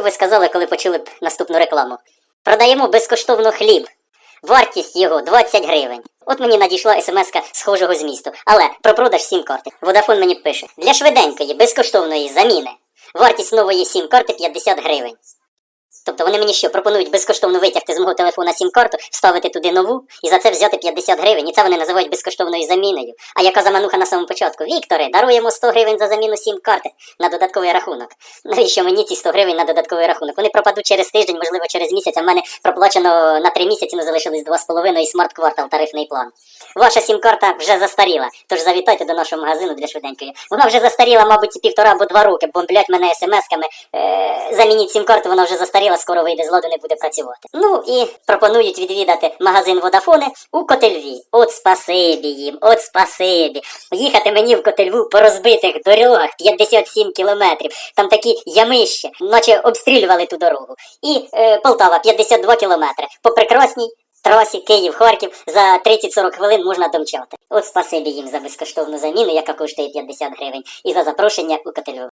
Ви сказали, коли почули б наступну рекламу. Продаємо безкоштовно хліб. Вартість його 20 гривень. От мені надійшла смс-ка схожого змісту. Але про продаж сім-карти. Водафон мені пише: для швиденької, безкоштовної заміни. Вартість нової сім-карти 50 гривень. Тобто вони мені що пропонують безкоштовно витягти з мого телефона сім-карту, вставити туди нову і за це взяти 50 гривень. І це вони називають безкоштовною заміною. А яка замануха на самому початку? Вікторе, даруємо 100 гривень за заміну сім-карти на додатковий рахунок. Навіщо мені ці 100 гривень на додатковий рахунок? Вони пропадуть через тиждень, можливо, через місяць. А в мене проплачено на 3 місяці, ну залишилось 2,5 і смарт-квартал тарифний план. Ваша сім-карта вже застаріла, тож завітайте до нашого магазину для швиденької. Вона вже застаріла, мабуть, півтора або два роки, бомблять мене смс-ками. Е, замініть сім-карту, вона вже застаріла, скоро вийде з ладу, не буде працювати. Ну і пропонують відвідати магазин Водафони у Котельві. От спасибі їм, от спасибі. Їхати мені в Котельву по розбитих дорогах 57 кілометрів. Там такі ямища, наче обстрілювали ту дорогу. І е, Полтава 52 кілометри. По прекрасній трасі Київ-Харків за 30-40 хвилин можна домчати. От спасибі їм за безкоштовну заміну, яка коштує 50 гривень, і за запрошення у Котельву.